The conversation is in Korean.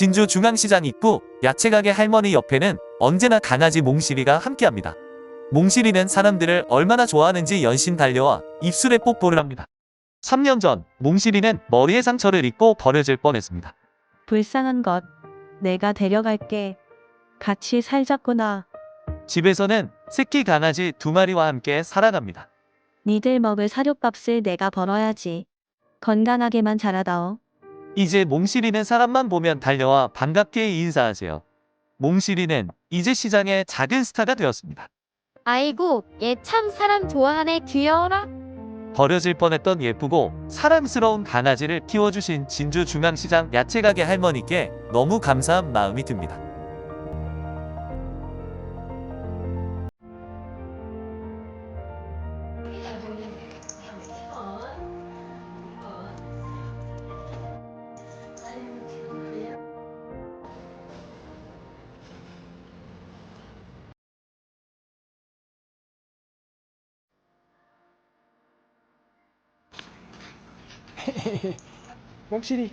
진주 중앙시장 입구 야채가게 할머니 옆에는 언제나 강아지 몽실이가 함께합니다. 몽실이는 사람들을 얼마나 좋아하는지 연신 달려와 입술에 뽀뽀를 합니다. 3년 전 몽실이는 머리에 상처를 입고 버려질 뻔했습니다. 불쌍한 것. 내가 데려갈게. 같이 살자꾸나. 집에서는 새끼 강아지 두 마리와 함께 살아갑니다. 니들 먹을 사료값을 내가 벌어야지. 건강하게만 자라다오. 이제 몽실이는 사람만 보면 달려와 반갑게 인사하세요. 몽실이는 이제 시장의 작은 스타가 되었습니다. 아이고, 얘 참 사람 좋아하네. 귀여워라. 버려질 뻔했던 예쁘고 사랑스러운 강아지를 키워주신 진주 중앙시장 야채가게 할머니께 너무 감사한 마음이 듭니다. 몽실이